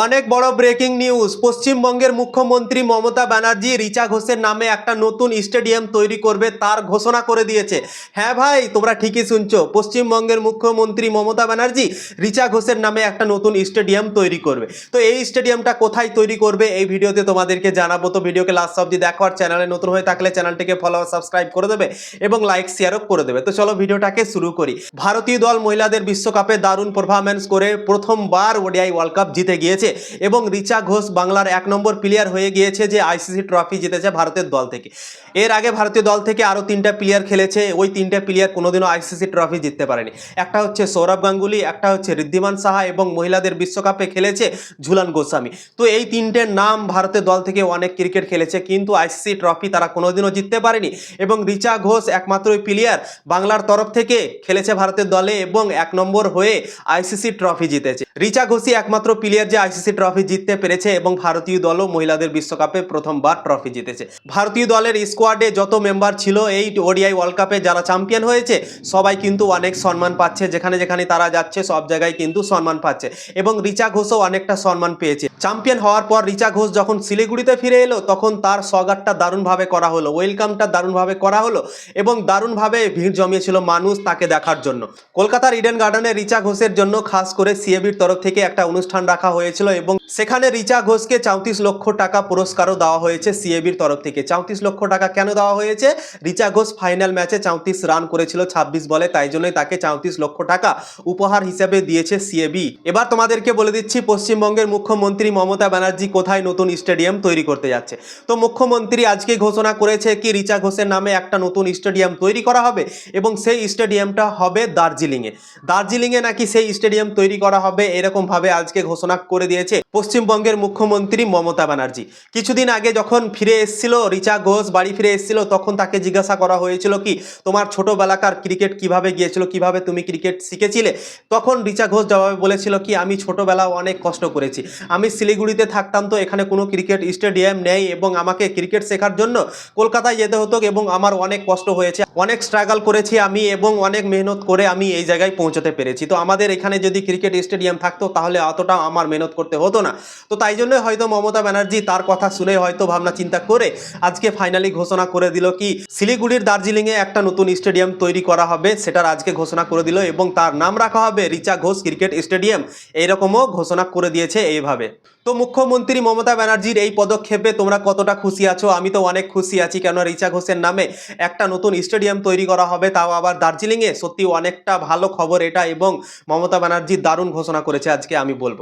অনেক বড় breaking news পশ্চিমবঙ্গের মুখ্যমন্ত্রী মমতা ব্যানার্জি, রিচা ঘোষের নামে একটা নতুন স্টেডিয়াম তৈরি করবে, তার ঘোষণা করে দিয়েছে। হ্যাঁ ভাই, তোমরা ঠিকই শুনছো। পশ্চিমবঙ্গের মুখ্যমন্ত্রী মমতা ব্যানার্জি, রিচা ঘোষের নামে একটা নতুন স্টেডিয়াম তৈরি করবে। তো এই স্টেডিয়ামটা কোথায় তৈরি করবে, এই ভিডিওতে তোমাদেরকে জানাব। তো ভিডিওকে লাস্ট অব্দি দেখো আর চ্যানেলে নতুন হয়ে থাকলে চ্যানেলটিকে ফলো সাবস্ক্রাইব করে দেবে এবং লাইক শেয়ারও করে দেবে। তো চলো ভিডিওটাকে শুরু করি। ভারতীয় দল মহিলাদের বিশ্বকাপে দারুণ পারফরমেন্স করে প্রথমবার ওডিআই ওয়ার্ল্ড কাপ জিতে গিয়েছে। এবং রিচা ঘোষ বাংলার এক নম্বর প্লেয়ার হয়ে গিয়েছে যে আইসিসি ট্রফি জিতেছে ভারতের দল থেকে। এর আগে ভারতীয় দল থেকে আরও তিনটা প্লেয়ার খেলেছে, ওই তিনটা প্লেয়ার কোনোদিনও আইসিসি ট্রফি জিততে পারেনি। একটা হচ্ছে সৌরভ গাঙ্গুলি, একটা হচ্ছে ঋদ্ধিমান সাহা এবং মহিলাদের বিশ্বকাপে খেলেছে ঝুলান গোস্বামী। তো এই তিনটের নাম ভারতের দল থেকে অনেক ক্রিকেট খেলেছে, কিন্তু আইসিসি ট্রফি তারা কোনোদিনও জিততে পারেনি এবং রিচা ঘোষ একমাত্র প্লেয়ার বাংলার তরফ থেকে খেলেছে ভারতের দলে এবং এক নম্বর হয়ে আইসিসি ট্রফি জিতেছে। রিচা ঘোষই একমাত্র প্লেয়ার যে আইসিসি ট্রফি জিততে পেরেছে এবং ভারতীয় দলও মহিলাদের বিশ্বকাপে প্রথমবার ট্রফি জিতেছে। ভারতীয় দলের স্কোয়াডে যত মেম্বার ছিল এই ওডিআই ওয়ার্ল্ড কাপে যারা চ্যাম্পিয়ন হয়েছে, সবাই কিন্তু অনেক সম্মান পাচ্ছে। যেখানে যেখানে তারা যাচ্ছে, সব জায়গায় কিন্তু সম্মান পাচ্ছে এবং রিচা ঘোষও অনেকটা সম্মান পেয়েছে। চ্যাম্পিয়ন হওয়ার পর রিচা ঘোষ যখন শিলিগুড়িতে ফিরে এলো, তখন তার স্বাগতটা দারুণভাবে করা হলো, ওয়েলকামটা দারুণভাবে করা হলো এবং দারুণভাবে ভিড় জমিয়েছিল মানুষ তাকে দেখার জন্য। কলকাতার ইডেন গার্ডেনে রিচা ঘোষের জন্য, খাস করে সিএবির তরফ থেকে একটা অনুষ্ঠান রাখা হয়েছিল এবং সেখানে রিচা ঘোষকে চৌত্রিশ লক্ষ টাকা পুরস্কারও দেওয়া হয়েছে সিএবির তরফ থেকে। চৌত্রিশ লক্ষ টাকা কেন দেওয়া হয়েছে? রিচা ঘোষ ফাইনাল ম্যাচে চৌত্রিশ রান করেছিল ছাব্বিশ বলে, তাই জন্যই তাকে চৌত্রিশ লক্ষ টাকা উপহার হিসেবে দিয়েছে সিএবি। এবার তোমাদেরকে বলে দিচ্ছি, পশ্চিমবঙ্গের মুখ্যমন্ত্রী মমতা ব্যানার্জি কোথায় নতুন স্টেডিয়াম তৈরি করতে যাচ্ছে? তো মুখ্যমন্ত্রী আজকে ঘোষণা করেছে কি, রিচা ঘোষের নামে একটা নতুন স্টেডিয়াম তৈরি করা হবে এবং সেই স্টেডিয়ামটা হবে দার্জিলিংয়ে। দার্জিলিংয়ে নাকি সেই স্টেডিয়াম তৈরি করা হবে, এরকমভাবে আজকে ঘোষণা করে দিয়েছে পশ্চিমবঙ্গের মুখ্যমন্ত্রী মমতা ব্যানার্জি। কিছুদিন আগে যখন ফিরে এসেছিল, রিচা ঘোষ বাড়ি ফিরে এসেছিল, তখন তাকে জিজ্ঞাসা করা হয়েছিল কি, তোমার ছোটবেলাকার ক্রিকেট কীভাবে গিয়েছিল? কীভাবে তুমি ক্রিকেট শিখেছিলে? তখন রিচা ঘোষ জবাবে বলেছিল কি, আমি ছোটবেলাও অনেক কষ্ট করেছি। আমি শিলিগুড়িতে থাকতাম তো, এখানে কোনো ক্রিকেট স্টেডিয়াম নেই এবং আমাকে ক্রিকেট শেখার জন্য কলকাতায় যেতে হতো এবং আমার অনেক কষ্ট হয়েছে। অনেক স্ট্রাগল করেছি আমি এবং অনেক মেহনত করে আমি এই জায়গায় পৌঁছতে পেরেছি। তো আমাদের এখানে যদি ক্রিকেট স্টেডিয়াম থাকতো, তাহলে অতটা আমার মেহনত করতে হতো না। তো তাই জন্যই হয়তো মমতা ব্যানার্জি তার কথা শুনে হয়তো ভাবনা চিন্তা করে আজকে ফাইনালি ঘোষণা করে দিল কি, শিলিগুড়ির দার্জিলিংয়ে একটা নতুন স্টেডিয়াম তৈরি করা হবে, সেটার আজকে ঘোষণা করে দিল এবং তার নাম রাখা হবে রিচা ঘোষ ক্রিকেট স্টেডিয়াম এইরকমও ঘোষণা করে দিয়েছে এইভাবে। তো মুখ্যমন্ত্রী মমতা ব্যানার্জির এই পদক্ষেপে তোমরা কতটা খুশি আছো? আমি তো অনেক খুশি আছি কেন রিচা ঘোষের নামে একটা নতুন স্টেডিয়াম তৈরি করা হবে, তাও আবার দার্জিলিংয়ে। সত্যি অনেকটা ভালো খবর এটা এবং মমতা ব্যানার্জি দারুণ ঘোষণা করেছে, আজকে আমি বলব।